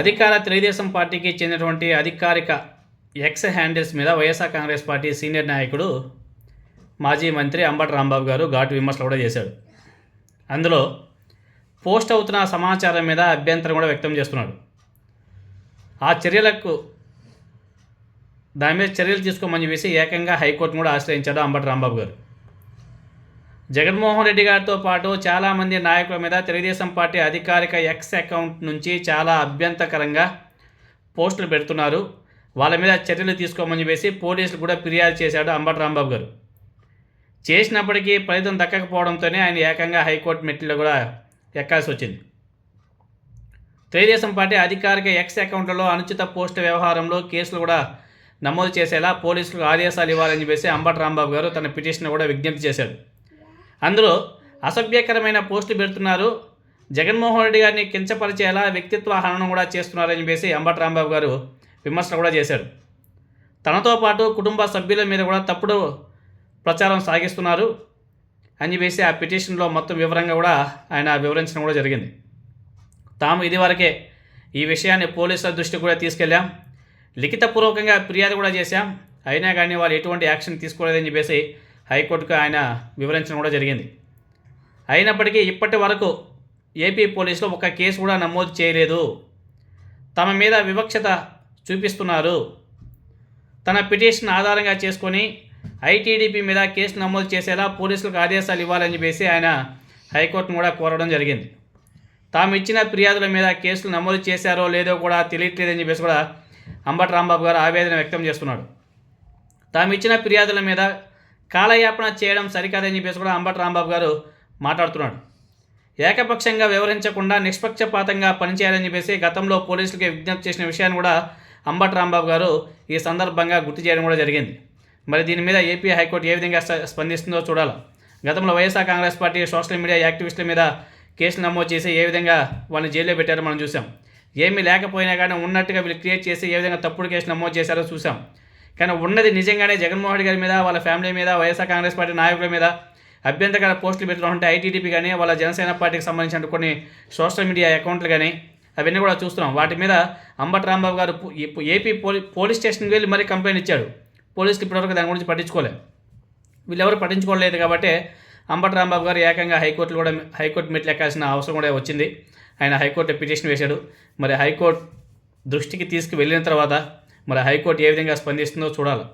అధికార తెలుగుదేశం పార్టీకి చెందినటువంటి అధికారిక ఎక్స్ హ్యాండిల్స్ మీద వైఎస్ఆర్ కాంగ్రెస్ పార్టీ సీనియర్ నాయకుడు మాజీ మంత్రి అంబటి రాంబాబు గారు ఘాటు విమర్శలు కూడా చేశాడు. అందులో పోస్ట్ అవుతున్న సమాచారం మీద అభ్యంతరం కూడా వ్యక్తం చేస్తున్నాడు. ఆ చర్యలకు దాని మీద చర్యలు తీసుకోమని చెప్పేసి ఏకంగా హైకోర్టును కూడా ఆశ్రయించాడు అంబటి రాంబాబు గారు. జగన్మోహన్ రెడ్డి గారితో పాటు చాలామంది నాయకుల మీద తెలుగుదేశం పార్టీ అధికారిక ఎక్స్ అకౌంట్ నుంచి చాలా అభ్యంతరకరంగా పోస్టులు పెడుతున్నారు. వాళ్ళ మీద చర్యలు తీసుకోమని చెప్పేసి పోలీసులు కూడా ఫిర్యాదు చేశాడు అంబటి రాంబాబు గారు. చేసినప్పటికీ ఫలితం దక్కకపోవడంతోనే ఆయన ఏకంగా హైకోర్టు మెట్లలో కూడా ఎక్కాల్సి వచ్చింది. తెలుగుదేశం పార్టీ అధికారిక ఎక్స్ అకౌంట్లలో అనుచిత పోస్టు వ్యవహారంలో కేసులు కూడా నమోదు చేసేలా పోలీసులకు ఆదేశాలు ఇవ్వాలని చెప్పేసి అంబటి రాంబాబు గారు తన పిటిషన్ కూడా విజ్ఞప్తి చేశారు అందులో అసభ్యకరమైన పోస్టులు పెడుతున్నారు. జగన్మోహన్ రెడ్డి గారిని కించపరిచేలా వ్యక్తిత్వ హననం కూడా చేస్తున్నారని చెప్పేసి అంబటి రాంబాబు గారు విమర్శలు కూడా చేశారు. తనతో పాటు కుటుంబ సభ్యుల మీద కూడా తప్పుడు ప్రచారం సాగిస్తున్నారు అని చెప్పేసి ఆ పిటిషన్లో మొత్తం వివరంగా కూడా ఆయన వివరించడం కూడా జరిగింది. తాము ఇదివరకే ఈ విషయాన్ని పోలీసుల దృష్టికి కూడా తీసుకెళ్ళాం. లిఖితపూర్వకంగా ఫిర్యాదు కూడా చేశాం. అయినా కానీ వాళ్ళు ఎటువంటి యాక్షన్ తీసుకోలేదని చెప్పేసి హైకోర్టుకు ఆయన వివరించడం కూడా జరిగింది. అయినప్పటికీ ఇప్పటి వరకు ఏపీ పోలీసులు ఒక కేసు కూడా నమోదు చేయలేదు. తమ మీద వివక్షత చూపిస్తున్నారు. తన పిటిషన్ ఆధారంగా చేసుకొని ఐటీడీపీ మీద కేసు నమోదు చేసేలా పోలీసులకు ఆదేశాలు ఇవ్వాలని చెప్పేసి ఆయన హైకోర్టును కూడా కోరడం జరిగింది. తాము ఇచ్చిన ఫిర్యాదుల మీద కేసులు నమోదు చేశారో లేదో కూడా తెలియట్లేదని చెప్పేసి కూడా అంబటి రాంబాబు గారు ఆవేదన వ్యక్తం చేస్తున్నాడు. తాము ఇచ్చిన ఫిర్యాదుల మీద కాలయాపన చేయడం సరికాదని చెప్పేసి కూడా అంబటి రాంబాబు గారు మాట్లాడుతున్నాడు. ఏకపక్షంగా వివరించకుండా నిష్పక్షపాతంగా పనిచేయాలని చెప్పేసి గతంలో పోలీసులకి విజ్ఞప్తి చేసిన విషయాన్ని కూడా అంబటి రాంబాబు గారు ఈ సందర్భంగా గుర్తు చేయడం కూడా జరిగింది. మరి దీని మీద ఏపీ హైకోర్టు ఏ విధంగా స్ప- స్పందిస్తుందో చూడాలి. గతంలో YSR Congress party social media యాక్టివిస్టుల మీద కేసులు నమోదు చేసి ఏ విధంగా వాళ్ళని జైల్లో పెట్టారో మనం చూసాం ఏమీ లేకపోయినా కానీ ఉన్నట్టుగా వీళ్ళు క్రియేట్ చేసి ఏ విధంగా తప్పుడు కేసు నమోదు చేశారో చూసాం కానీ ఉన్నది నిజంగానే జగన్మోహన్ రెడ్డి గారి మీద వాళ్ళ ఫ్యామిలీ మీద వైఎస్ఆర్ కాంగ్రెస్ పార్టీ నాయకుల మీద అభ్యంతరకర పోస్టులు పెట్టడం అంటే ఐటీడీపీ కానీ వాళ్ళ జనసేన పార్టీకి సంబంధించిన కొన్ని సోషల్ మీడియా అకౌంట్లు కానీ అవన్నీ కూడా చూస్తున్నాం. వాటి మీద అంబటి రాంబాబు గారు ఏపీ పోలీ పోలీస్ స్టేషన్కి వెళ్ళి మరీ కంప్లైంట్ ఇచ్చాడు. పోలీసులు ఇప్పటివరకు దాని గురించి పట్టించుకోలేదు వీళ్ళెవరు పట్టించుకోలేదు కాబట్టి అంబటి రాంబాబు గారు ఏకంగా హైకోర్టులో కూడా హైకోర్టు మెట్లు ఎక్కాల్సిన అవసరం కూడా వచ్చింది. ఆయన హైకోర్టు పిటిషన్ వేశాడు. మరి హైకోర్టు దృష్టికి తీసుకు వెళ్ళిన తర్వాత మరి హైకోర్టు ఏ విధంగా స్పందిస్తుందో చూడాలి.